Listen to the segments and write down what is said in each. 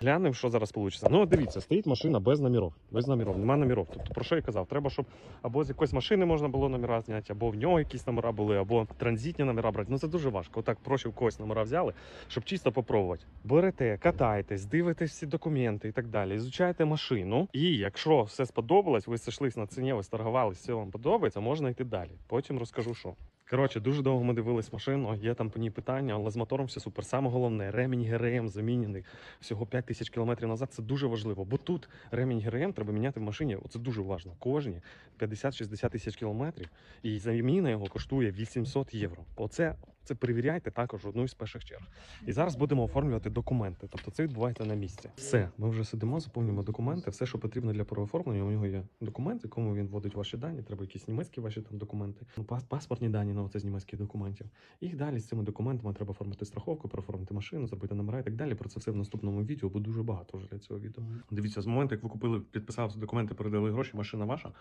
Глянемо, що зараз вийде. Ну, дивіться, стоїть машина без номерів. Без номерів, нема номерів. Тобто, про що я казав? Треба, щоб або з якоїсь машини можна було номера зняти, або в нього якісь номера були, або транзитні номера брати. Ну це дуже важко. Отак проще в когось номера взяли, щоб чисто попробувати. Берете, катаєтесь, дивитесь всі документи і так далі. Ізучаєте машину. І якщо все сподобалось, ви сошлись на ціні, ви сторгувалися, все вам подобається, можна йти далі. Потім розкажу, що. Коротше, дуже довго ми дивились машину, є там по ній питання, але з мотором все супер. Саме головне, ремінь ГРМ замінений всього 5 тисяч кілометрів назад. Це дуже важливо, бо тут ремінь ГРМ треба міняти в машині. Це дуже важливо. Кожні 50-60 тисяч кілометрів, і заміна його коштує 800 євро. Оце це перевіряйте також одну із перших черг. І зараз будемо оформлювати документи. Тобто це відбувається на місці. Все, ми вже сидимо, заповнюємо документи. Все, що потрібно для переоформлення. У нього є документ, в якому він вводить ваші дані. Треба якісь німецькі ваші там документи. Ну, пас- паспортні дані, ну це з німецьких документів. І далі з цими документами треба оформити страховку, переоформити машину, зробити номера і так далі. Про це все в наступному відео, бо дуже багато вже для цього відео. Дивіться, з моменту, як ви купили, підписали документи, передали гроші, машина ваша.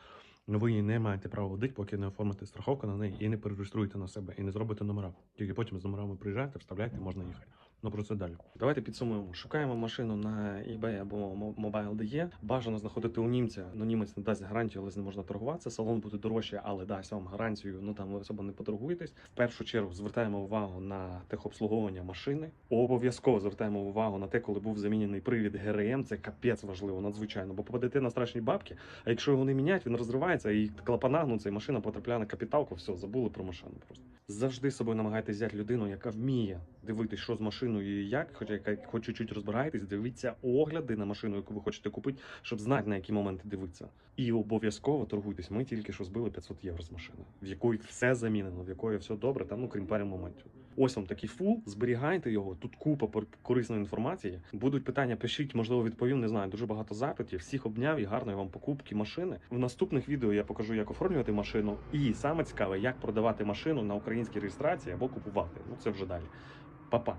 Ви її не маєте права водити, поки не оформите страховку на неї і не перереєструєте на себе, і не зробите номера. Тільки потім з номерами приїжджаєте, вставляєте, можна їхати. Ну про це далі. Давайте підсумуємо. Шукаємо машину на eBay або Mo- Mobile.de. Бажано знаходити у німця. Ну німець не дасть гарантію, але з ним можна торгуватися. Салон буде дорожче, але дасть вам гарантію. Ну там ви особо не поторгуєтесь. В першу чергу звертаємо увагу на техобслуговування машини. Обов'язково звертаємо увагу на те, коли був замінений привід ГРМ. Це капець важливо, надзвичайно. Бо попадете на страшні бабки. А якщо його не міняють, він розривається і клапана гнуться, і машина потрапляє на капіталку. Все, забули про машину. Просто завжди собою намагайтесь взяти людину, яка вміє дивитись, що з машиною і як, хоча хоч чуть-чуть розбираєтесь, дивіться огляди на машину, яку ви хочете купити, щоб знати на які моменти дивитися. І обов'язково торгуйтесь. Ми тільки що збили 500 євро з машини, в якої все замінено, в якої все добре, там ну крім пари моментів. Ось вам такий фул, зберігайте його. Тут купа корисної інформації. Будуть питання, пишіть, можливо, відповім. Не знаю, дуже багато запитів. Всіх обняв і гарної вам покупки машини. В наступних відео я покажу, як оформлювати машину. І саме цікаве, як продавати машину на українській реєстрації або купувати. Ну це вже далі. Па-па.